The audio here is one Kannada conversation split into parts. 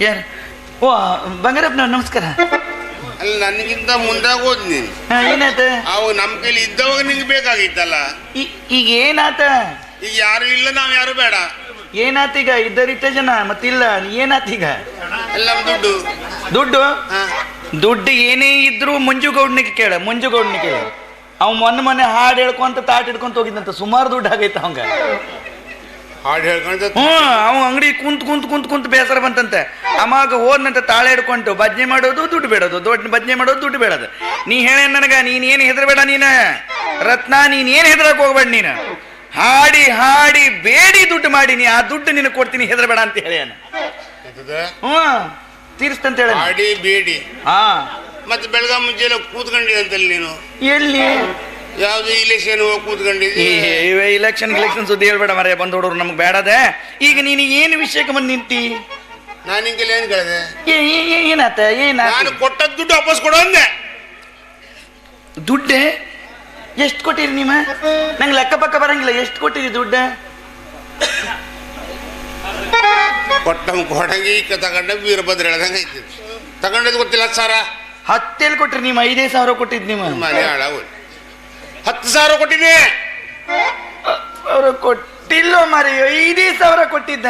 ಯಾರು? ಓ ಬಂಗಾರಪ್ಪನ ನಮಸ್ಕಾರ. ಅಲ್ಲಿ ನನಗಿಂತ ಮುಂದಾಗ ಹೋದ್ ನೀನು ಹಾ, ಅವಾಗ ನಮ್ಮ ಕೈಲಿ ಇದ್ದವಾಗ ನಿಂಗೆ ಬೇಕಾಗಿತ್ತಲ್ಲ. ಈ- ಈಗ ಏನಾತ? ಈಗ ಯಾರು ಇಲ್ಲ ನಾವು ಯಾರು ಬೇಡ. ಏನಾತ ಈಗ? ಇದ್ದರಿತ್ತ ಜನ ಮತ್ತಿಲ್ಲ ಏನಾತ ಈಗ? ಅಲ್ಲಿ ನಮ್ಮ ದುಡ್ಡು. ದುಡ್ಡು? ಹಾ. ದುಡ್ಡು ಏನೇ ಇದ್ರು ಮಂಜುಗೌಡ್ನಿಗೆ ಕೇಳ ಮಂಜುಗೌಡ್ನಿಗೆ ಕೇಳ. ಅವ್ ಮೊನ್ನೆ ಮೊನ್ನೆ ಹಾಡು ಹೇಳ್ಕೊಂತ ತಾಟ್ ಹಿಡ್ಕೊಂತ ಹೋಗಿದ್ದಂತ ಸುಮಾರು ದುಡ್ಡು ಆಗೈತ ಅವಂಗ. ಹಾಡು ಹೇಳ್ಕೊಂತ ಹ್ಞೂ ಅವ ಅಂಗಡಿ ಕುಂತ್ ಕುಂತ್ ಕುಂತ್ ಕುಂತ್ ಬೇಸರ ಬಂತಂತೆ. ಅವಾಗ ಹೋದ್ನಂತ ತಾಳೆ ಹಿಡ್ಕೊಂಡು ಬಜ್ನೆ ಮಾಡೋದು ದುಡ್ಡು ಬೇಡೋದು ದೊಡ್ಡ ಬಜ್ನೆ ಮಾಡೋದು ದುಡ್ಡು ಬೇಡೋದು. ನೀ ಹೇಳ ನನಗ ನೀನ್ ಏನು ಹೆದರ್ಬೇಡ ನೀನ? ರತ್ನ ನೀನ್ ಏನು ಹೆದರಕ್ ಹೋಗ್ಬೇಡ ನೀನು? ಹಾಡಿ ಹಾಡಿ ಬೇಡಿ ದುಡ್ಡು ಮಾಡೀನಿ ಆ ದುಡ್ಡು ನಿನಗೆ ಕೊಡ್ತೀನಿ ಹೆದರ್ಬೇಡ ಅಂತ ಹೇಳ್ಯಾನ? ಹ್ಞೂ ತೀರಿಸ್ತಂತ ಹೇಳ. ಹಾಡಿ ಬೇಡಿ. ಹಾ. ಮತ್ತೆ ಬೆಳಗ್ಗೆ ಮುಂಚೆಲ್ಲ ಕೂತ್ಕೊಂಡಿದಂತಲ್ಲಿ ನೀನು? ಎಲ್ಲಿ? ಯಾವ್ದು ಇಲೆಕ್ಷನ್ ಹೋಗಿ ಕೂತ್ಕೊಂಡಿದ್ದೀವಿ ಇಲೆಕ್ಷನ್ ಇಲೆಕ್ಷನ್ ಸುದ್ದಿ ಹೇಳ್ಬೇಡ ಮರೆ ಬಂದು ಹುಡುಗರು ನಮ್ಗೆ ಬೇಡದೆ. ಈಗ ನೀನು ಏನು ವಿಷಯಕ್ಕೆ ಬಂದು ನಿಂತಿ? ನಾನು ಹಿಂಗೆಲ್ಲ ಏನು ಕೇಳಿದೆ? ಏನಾತ ಏನಾತ? ನಾನು ಕೊಟ್ಟದ್ದು ದುಡ್ಡು ವಾಪಸ್ ಕೊಡು ಅಂದೆ. ದುಡ್ಡೆ? ಎಷ್ಟು ಕೊಟ್ಟಿರಿ ನಿಮ್ಮ ನಂಗೆ ಲೆಕ್ಕ ಪಕ್ಕ ಬರಂಗಿಲ್ಲ ಎಷ್ಟು ಕೊಟ್ಟಿರಿ ದುಡ್ಡ? ಕೊಟ್ಟಂಗೆ ಕೊಡಂಗೆ ಈಗ ತಗೊಂಡ ವೀರಭದ್ರ ಹೇಳ್ದಂಗೆ ಐತಿ. ತಗೊಂಡದ್ದು ಗೊತ್ತಿಲ್ಲ ಹತ್ತು ಸಾವಿರ ಹತ್ತೇಳು ಕೊಟ್ರಿ ನಿಮ್ಮ ಐದೇ ಸಾವಿರ ಕೊಟ್ಟಿದ್ ನಿಮ್ಮ ಮನೆ ಹಾಳಾಗೋದು ಹತ್ತು ಸಾವಿರ ಕೊಟ್ಟಿದ್ದೆ ಅವರು ಕೊಟ್ಟಿಲ್ಲ ಮಾರಿ ಐದೇ ಸಾವಿರ ಕೊಟ್ಟಿದ್ದ.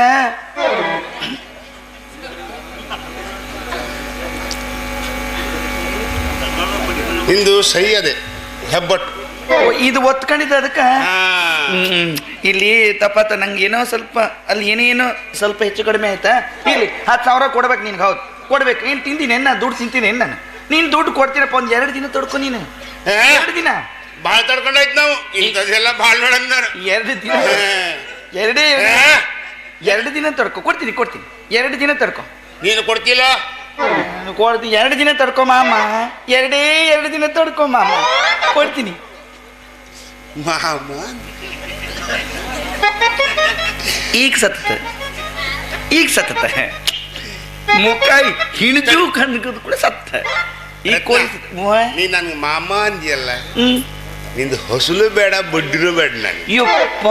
ಇಂದು ಸೈ ಅದೇ ಹೆಬ್ಬಟ್ಟು ಇದು ಒತ್ಕೊಂಡಿದ್ದ ಅದಕ್ಕೆ. ಇಲ್ಲಿ ತಪ್ಪಾತ ನಂಗೆ ಏನೋ ಸ್ವಲ್ಪ ಅಲ್ಲಿ ಏನೇನೋ ಸ್ವಲ್ಪ ಹೆಚ್ಚು ಕಡಿಮೆ ಆಯ್ತಾ? ಇಲ್ಲಿ ಹತ್ತು ಸಾವಿರ ಕೊಡ್ಬೇಕು ನಿನ್ಗೆ ಹೌದು. ಕೊಡ್ಬೇಕು. ಏನು ತಿಂತೀನಿ ದುಡ್ಡು ತಿಂತೀನಿ ನಾನು ನೀನು ದುಡ್ಡು ಕೊಡ್ತೀರಪ್ಪ ಒಂದು ಎರಡು ದಿನ ತೊಡ್ಕೊ ನೀನು. ಎರಡು ದಿನ? ಭಾಳ ತಡ್ಕೊಂಡೈತ್ ನಾವು. ಇಂಥದ್ದೆಲ್ಲ ಭಾಳ ನೋಡಂದ್ರ ಎರಡು ದಿನ. ಎರಡೇ ಎರಡು ದಿನ ತಡ್ಕೊ. ಕೊಡ್ತೀನಿ ಕೊಡ್ತೀನಿ. ಎರಡು ದಿನ ತಡ್ಕೊ. ನೀನು ಕೊಡ್ತಿಲ್ಲ ನಾನು ಕೊಡ್ತೀನಿ. ಎರಡು ದಿನ ತಡ್ಕೊ ಮಾಮ. ಎರಡೇ ಎರಡು ದಿನ ತಡ್ಕೊ ಮಾಮ. ಕೊಡ್ತೀನಿ. ಮಾಮ. ಈಗ ಸತ್ತ ಈಗ ಸತ್ತ ಮುಖ ಹಿಣಿದು ಕಣ್ಣು ಕೂಡ ಸತ್ತ ಈಗ ಕೋಳಿ ನೀನು ನನ್ಗೆ ಮಾಮ ಅಂದಿಯಲ್ಲ. ಹ್ಮ್. ನಿಂದು ಹೊಸಲು ಬೇಡ ಬಡ್ಡಿನೂ ಬೇಡ ನಾನು ಯಪ್ಪ.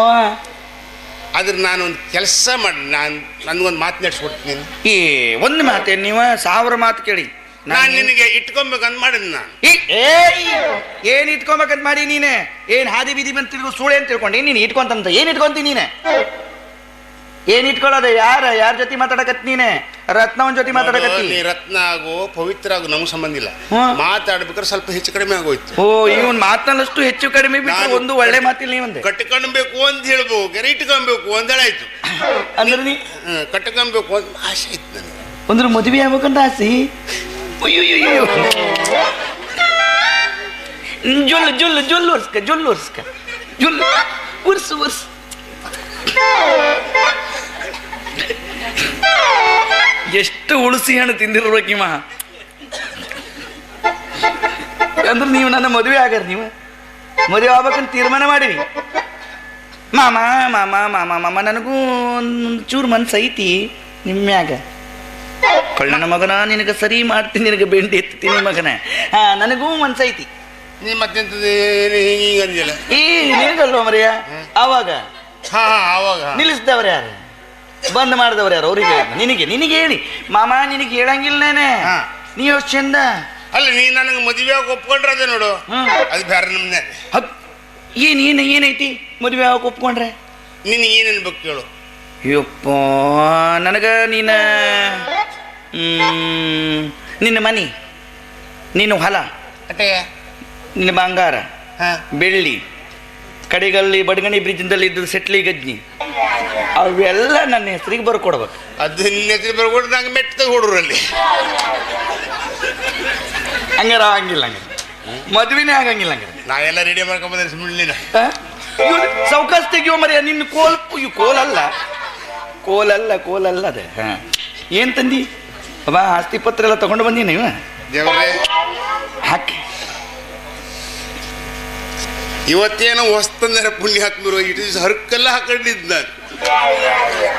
ಆದ್ರೆ ನಾನು ಒಂದು ಕೆಲಸ ಮಾಡಿ ನಾನು ನನಗೊಂದು ಮಾತು ನಡೆಸ್ಕೊಡ್ತೀನಿ ಏ ಒಂದು ಮಾತೆ ನೀವ ಸಾವಿರ ಮಾತು ಕೇಳಿ. ನಾನು ನಿನಗೆ ಇಟ್ಕೊಬೇಕಂತ ಮಾಡಿದ್ ನಾನು. ಈ- ಏಯ್! ಏನ್ ಇಟ್ಕೊಬೇಕಂತ ಮಾಡಿ ನೀನೆ? ಏನ್ ಹಾದಿ ಬೀದಿ ಬಂತ ತಿಳ್ಕೊ ಸುಳೆ ಅಂತ ತಿಳ್ಕೊಂಡು? ನೀನು ಇಟ್ಕೊಂತ ಏನ್ ಇಟ್ಕೊಂತಿ ನೀನೆ? ಏನ್ ಇಟ್ಕೊಳ್ಳೋದು ಯಾರ? ಯಾರ ಜೊತೆ ಮಾತಾಡಕತ್ ನೀನೆ? ರತ್ನವನ್ ಜೊತೆ ಮಾತಾಡಕತ್ತಿ? ನೀ ರತ್ನ ಆಗೋ ಪವಿತ್ರ ಆಗೋ ನಮ್ಗೆ ಸಂಬಂಧ ಇಲ್ಲ. ಹ್ಮ್. ಮಾತಾಡ್ಬೇಕಾದ್ರೆ ಸ್ವಲ್ಪ ಹೆಚ್ಚು ಕಡಿಮೆ ಆಗೋಯ್ತು. ಓ ಇವನ್ ಮಾತನಷ್ಟು ಹೆಚ್ಚು ಕಡಿಮೆ ಬಿಟ್ಟು ನಾನು- ಒಂದು ಒಳ್ಳೆ ಮಾತಿಲ್ಲ ನೀವಂದೆ. ಕಟ್ಕೊಳ್ಬೇಕು ಅಂತ ಹೇಳ್ಬೋ ಗೆರೆ ಇಟ್ಕೊಂಬೇಕು ಅಂತ ಹೇಳಾಯ್ತು ಅಂದ್ರೆ ನೀ ಕಟ್ಕೊಂಬೇಕು ಕಟ್ಕೊಳ್ಬೇಕು ಅಂತ ಆಸೆ ಇತ್ತು ನನಗೆ. ಅಂದ್ರೆ ಮದುವೆ ಆಗ್ಬೇಕಂತ ಆಸೆ? ಅಯ್ಯೋ ಜೊಲ್ಲು ಜೊಲ್ಲು ಜೊಲ್ಲು ಒರ್ಸ್ಕ ಜೊಲ್ಲು ಉರ್ಸು ಉರ್ಸು ಎಷ್ಟು ಉಳಿಸಿ ಹಣ್ಣು ತಿಂದಿರ್ಬೇಕಿಮ್ಮ ಅಂದ್ರೆ ನೀವು ನನ್ನ ಮದುವೆ ಆಗದ ನೀವು. ಮದುವೆ ಆಗ್ಬೇಕಂತ ತೀರ್ಮಾನ ಮಾಡಿರಿ. ಮಾಮ ಮಾಮ ಮಾಮ ಮಾಮ ನನಗೂ ಒಂದು ಚೂರು ಮನ್ಸು ಐತಿ ನಿಮ್ಮ್ಯಾಗ ಕಳ್ಳನ ಮಗನ ನಿನಗೆ ಸರಿ ಮಾಡ್ತೀನಿ ನಿನಗೆ ಬೆಂಡಿ ಎತ್ತೀನಿ ಮಗನ. ಹಾ ನನಗೂ ಮನ್ಸು ಐತಿ. ನೀ ಮತ್ತೆಂತದ್ದು ಏನು ಹಿಂಗೆ ಹಿಂಗೆ ಅಂದಿಲ್ಲ ಈ ನಿನಗಲ್ವ ಮರಿಯ? ಆವಾಗ ಹಾ ನಿಲ್ಲಿಸಿದವ್ರು ಯಾರು? ಬಂದ್ ಮಾಡಿದವ್ರು ಯಾರು? ಅವ್ರಿಗೆ ನಿನಗೆ ನಿನಗೆ ಹೇಳಿ. ಮಾಮ ನಿನಗೆ ಹೇಳಂಗಿಲ್ಲನೇನೆ ಹಾ. ನೀವು ಚಂದ? ಅಲ್ಲ ನೀ ನನಗೆ ಮದುವೆ ಆಗಿ ಒಪ್ಕೊಂಡ್ರೆ ಅದೇ ನೋಡು. ಅದು ಬೇರೆ ನಮ್ನೆ. ಏನ್ ಏನು ಏನು ಏನೈತಿ? ಮದುವೆ ಆಗೋಕೆ ಒಪ್ಕೊಂಡ್ರೆ? ನಿನ್ ಏನೇನು ಬೇಕು ಕೇಳು. ಯಪ್ಪ ನನಗ ನೀನ ನಿನ್ನ ಮನಿ ನಿನ್ನ ಹೊಲ ಅಟೇ ನಿನ್ನ ಬಂಗಾರ ಹಾ. ಬೆಳ್ಳಿ ಕಡೆಗಲ್ಲಿ ಬಡಗಣಿ ಬ್ರಿಡ್ಜ್ದಲ್ಲಿ ಇದ್ದು ಸೆಟ್ಲಿ ಗಜ್ನಿ ಅವೆಲ್ಲ ನನ್ನ ಹೆಸರಿಗೆ ಬರ್ಕೊಡ್ಬೇಕು. ಅದು ನಿನ್ನ ಹೆಸರು ಬರ್ಕೊಟ್ಟು ನಂಗೆ ಮೆಟ್ಟ ಹುಡುಗರಲ್ಲಿ. ಹಂಗಾರ ಆಗಂಗಿಲ್ಲ ಹಂಗ ಮದ್ವಿನೇ ಆಗಂಗಿಲ್ಲ ಹಂಗಾರೆ. ನಾವೆಲ್ಲ ಎಲ್ಲ ರೆಡಿ ಮಾಡ್ಕೊಂಬಂದ್ರೆ ಸುಮ್ಮನೆ ಸೌಕಾಸ್ ತೆಗಿಯೋ ಮರಿ ನಿನ್ನ ಕೋಲ್ ಕೋಲ್ ಕೋಲಲ್ಲ. ಕೋಲಲ್ಲ ಕೋಲಲ್ಲ ಅದೇ. ಹಾಂ. ಏನು ತಂದಿ? ಬಾ ಆಸ್ತಿ ಪತ್ರ ಎಲ್ಲ ತಗೊಂಡು ಬಂದಿ ನೀವು ದೇವರೇ. ಹಾಕಿ. ಇವತ್ತೇನೋ ಹೊಸ್ತಂದ್ರೆ ಪುಣ್ಯ ಹಾಕ್ಬಿರೋ ಇಟ್ಟು ದಿವಸ ಹರಕೆಲ್ಲ ಹಾಕೊಂಡಿದ್ದು ನಾನು.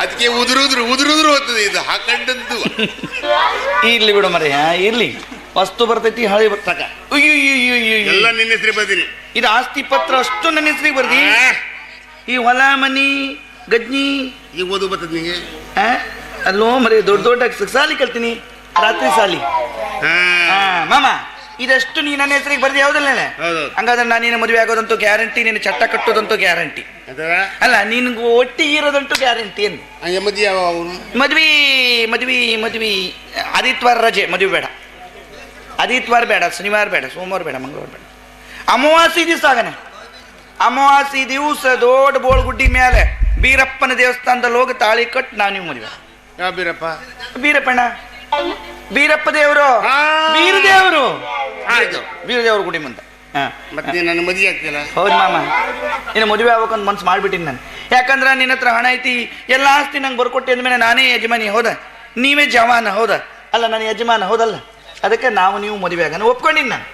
ಅದಕ್ಕೆ ಉದುರುದ್ರು ಉದುರುದ್ರು ಹೋಗ್ತದೆ ಇದು ಹಾಕಂಡದ್ದು. ಇರ್ಲಿ ಬಿಡು ಮರೆಯ ಇರ್ಲಿ. ವಸ್ತು ಬರ್ತೈತಿ ಹಳೆ ಬರ್ತಕ ಎಲ್ಲ ನಿನ್ನ ಹೆಸರಿಗೆ ಬಂದಿನಿ ಇದು ಆಸ್ತಿ ಪತ್ರ ಅಷ್ಟು ನನ್ನ ಹೆಸರಿಗೆ ಬರ್ದಿ. ಈ ಹೊಲ ಮನಿ ಗಜ್ನಿ. ಈಗ ಓದು ಬರ್ತದೆ ನಿಂಗೆ ಆ? ಅಲ್ಲೋ ಮರಿ ದೊಡ್ಡ ದೊಡ್ಡ ಸಾಲಿ ಕಲ್ತೀನಿ. ರಾತ್ರಿ ಸಾಲಿ. ಹಾ ಮಾಮ. ಇದಷ್ಟು ನೀ ನನ್ನ ಹೆಸರಿಗೆ ಬರ್ದಿ ಯಾವ್ದಲ್ಲ ಹೌದು. ಹಂಗಾದ್ರೆ ನಾನು ನಿನ್ನ ಮದುವೆ ಆಗೋದಂತೂ ಗ್ಯಾರಂಟಿ ನಿನ್ನ ಚಟ್ಟ ಕಟ್ಟೋದಂತೂ ಗ್ಯಾರಂಟಿ. ಅಲ್ಲ ನಿನ್ಗೂ ಒಟ್ಟಿಗೆ ಇರೋದಂತೂ ಗ್ಯಾರಂಟಿ ಏನು? ಮದ್ವೆ ಯಾವ ಮದ್ವಿ ಮದ್ವಿ ಮದ್ವಿ ಆದಿತ್ವಾರ ರಜೆ ಮದುವೆ ಬೇಡ. ಆದಿತ್ವಾರ ಬೇಡ ಶನಿವಾರ ಬೇಡ ಸೋಮವಾರ ಬೇಡ ಮಂಗಳವಾರ ಬೇಡ. ಅಮಾವಾಸಿ ದಿವಸ ಆಗನೆ. ಅಮಾವಾಸಿ ದಿವಸ ದೊಡ್ಡ ಬೋಳ್ಗುಡ್ಡಿ ಮೇಲೆ ಬೀರಪ್ಪನ ದೇವಸ್ಥಾನದಲ್ಲಿ ಹೋಗಿ ತಾಳಿ ಕಟ್ಟು ನಾವು ನೀವು ಮದುವೆ ಯಾವ ಬೀರಪ್ಪ? ಬೀರಪ್ಪಣ್ಣ? ಬೀರಪ್ಪ ದೇವರು? ಬೀರ ಬೀರದೇವರು ಆಯ್ತು ಬೀರದೇವ್ರ ಗುಡಿ ಮುಂದೆ. ಹಾ. ಮತ್ತೆ ನೀನು ನನ್ನ ಮದುವೆ ಆಗ್ತಿಲ್ಲ ಹೌದು ಮಾಮ. ನಿನ್ನ ಮದುವೆ ಆಗ್ಬೇಕಂತ ಮನ್ಸು ಮಾಡ್ಬಿಟ್ಟಿನಿ ನಾನು. ಯಾಕಂದ್ರೆ ನಿನ್ನ ಹತ್ರ ಹಣ ಐತಿ ಎಲ್ಲ ಆಸ್ತಿ ನಂಗೆ ಬರ್ಕೊಟ್ಟೆ ಅಂದ್ಮೇಲೆ ನಾನೇ ಯಜಮಾನಿ ಹೌದಾ? ನೀವೇ ಜವಾನ ಹೌದಾ? ಅಲ್ಲ ನನ್ನ ಯಜಮಾನ ಹೌದಲ್ಲ? ಅದಕ್ಕೆ ನಾವು ನೀವು ಮದುವೆ ಆಗೋಣ. ಒಪ್ಕೊಂಡಿನಿ ನಾನು.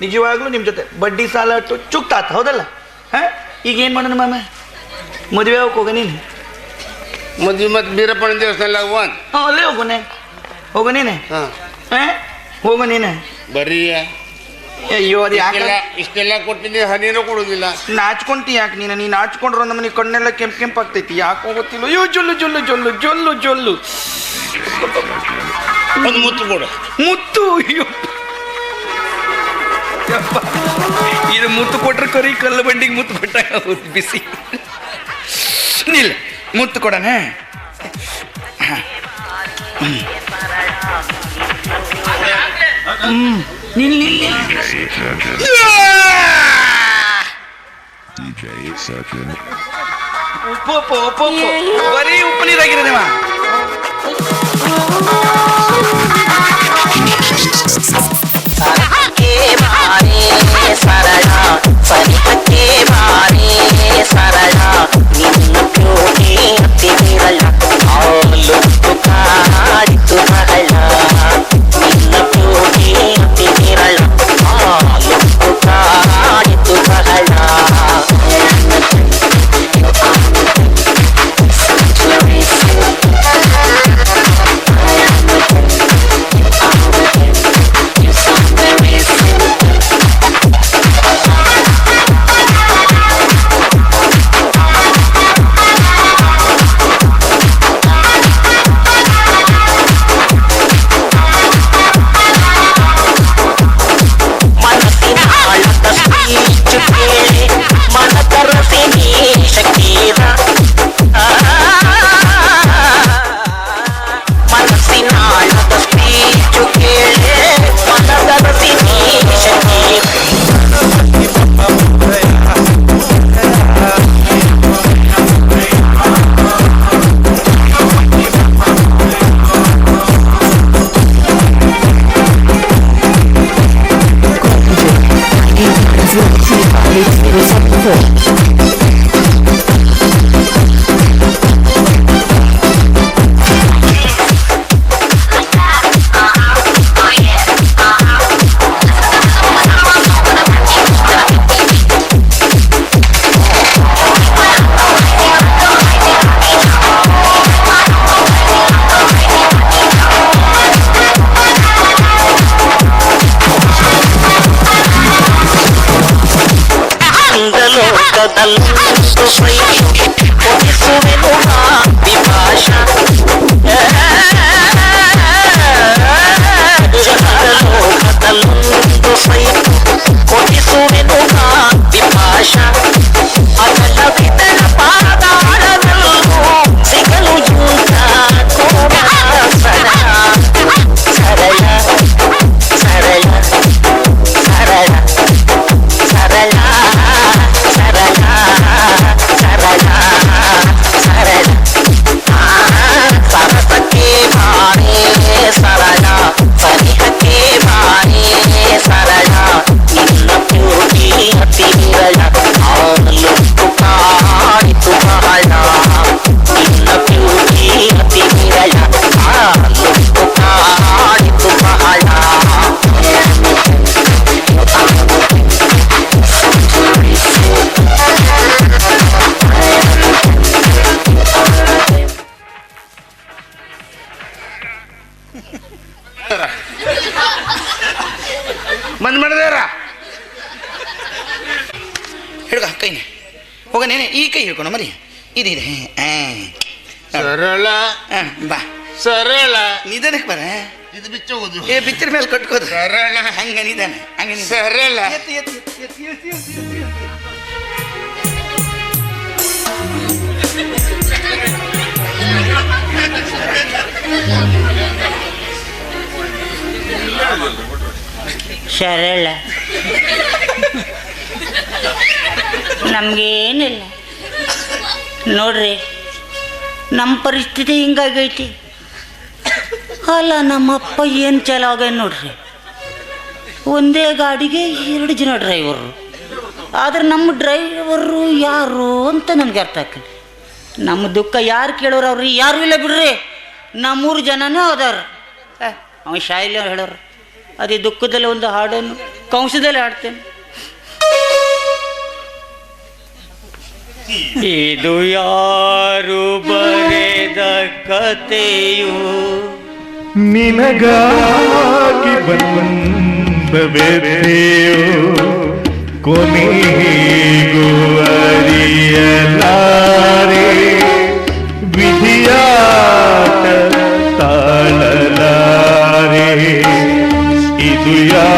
ನಿಜವಾಗ್ಲೂ ನಿಮ್ಮ ಜೊತೆ. ಬಡ್ಡಿ ಸಾಲ ಅಟ್ಟು ಚುಕ್ತಾತ ಹೌದಲ್ಲ? ಹಾಂ? ಈಗ ಏನು ಮಾಡೋಣ ಮಾಮ? ಮದುವೆ ಆಗಕ್ಕೆ ಹೋಗ ನೀನು. ಮದುವೆ ಮತ್ತು ಬೀರಪ್ಪನ ದೇವಸ್ಥಾನ ಹೋಗೋಣ ಹ್ಞೂ ಅಲ್ಲೇ ಹೋಗೋಣ ಹೋಗೋ ನೀನೆ. ಹಾಂ. ಹಾಂ? ಹೋಗು ನೀನೆ. ಬರೀ ಅಯ್ಯೋ ಅದು ಯಾಕೆ? ಇಷ್ಟೆಲ್ಲ ಇಷ್ಟೆಲ್ಲ ಕೊಟ್ಟಿದ್ದೀನಿ ಹನಿನೂ ಕೊಡುದಿಲ್ಲ. ನಾಚ್ಕೊಂತಿ ಯಾಕೆ ನೀನು? ನೀನು ನಾಚ್ಕೊಂಡ್ರೆ ನಮ್ಮ ಕಣ್ಣೆಲ್ಲ ಕೆಂಪ್ ಕೆಂಪ್ ಆಗ್ತೈತಿ. ಯಾಕೆ ಗೊತ್ತಿಲ್ಲ. ಅಯ್ಯೋ ಜೊಲ್ಲು ಜೊಲ್ಲು ಜೊಲ್ಲು ಜೊಲ್ಲು ಜೊಲ್ಲು. ಒಂದು ಮುತ್ತು ಕೊಡು. ಮುತ್ತು? ಅಯ್ಯೋ. ಯಪ್ಪ, ಇದು ಮುತ್ತು ಕೊಟ್ರೆ ಕರಿ ಕಲ್ಲು ಬಂಡಿಗೆ ಮುತ್ತು ಕೊಟ್ಟಾಗ ಹೌದು ಬಿಸಿ. ನಿಲ್ಲ. ಮುತ್ತು ಕೊಡಣ. ಉಪ್ಪು ಉಪ್ಪು ಉಪ್ಪು ಉಪ್ಪು ಬರೀ ಉಪ್ಪು ನೀರಾಗಿರೋದೇವ ಸರಹಕ್ಕೆ ಬಾರೇ ಸರಳ ಸರಿಹಕ್ಕೆ ಬಾರೇ ಸರಳ ನಿನ್ನ ಪ್ಯೋಟಿ Estou ಹಿಡ್ಕ ಕೈನೆ. ಹೋಗ ನೇನೆ ಈ ಕೈ ಹಿಡ್ಕೊಂಡು ಮರಿ. ಇದಿದೆ ಇದೆ ಸರಳ. ಬಾ. ಸರಳ. ನಿಧಾನಕ್ಕೆ ಬರ? ಇದು ಬಿಚ್ಚೋದು ಏ ಬಿಚ್ಚಿನ ಮೇಲೆ ಕಟ್ಕೋದು. ಸರಳ. ಹಂಗ ನಿಧಾನ ಹಂಗ ಸರಳ ಸರಳ. ಎತ್ತು, ನಮಗೇನಿಲ್ಲ. ನೋಡ್ರಿ ನಮ್ಮ ಪರಿಸ್ಥಿತಿ ಹಿಂಗಾಗೈತಿ. ಅಲ್ಲ, ನಮ್ಮಪ್ಪ ಏನು ಚಲಾಗ ನೋಡ್ರಿ. ಒಂದೇ ಗಾಡಿಗೆ ಎರಡು ಜನ ಡ್ರೈವರು. ಆದ್ರೆ ನಮ್ಮ ಡ್ರೈವರು ಯಾರು ಅಂತ ನನಗೆ ಅರ್ಥ ಆಗ್ತದೆ ನಮ್ಮ ದುಃಖ ಯಾರು ಕೇಳೋರು ಅವ್ರಿ? ಯಾರು ಇಲ್ಲ ಬಿಡ್ರಿ. ನಮ್ಮೂರು ಜನನೂ ಅದಾರ. ಅವ ಶಾಯಿಲಿ ಹೇಳೋರು. ಅದೇ ದುಃಖದಲ್ಲಿ ಒಂದು ಹಾಡನ್ನು, ಕಂಸದಲ್ಲಿ ಹಾಡ್ತೇನೆ. ಇದು ಯಾರು ಬರೆದ ಕತೆಯು ನಿನಗಾಗಿ ಬಂದ ಬೇರೆಯೋ ಕೊನೆಗೂ ಅರಿಯಲಾರೆ. ವಿಧಿಯಾಟ ತಾಳಲಾರೆ. ಇದು ಯಾ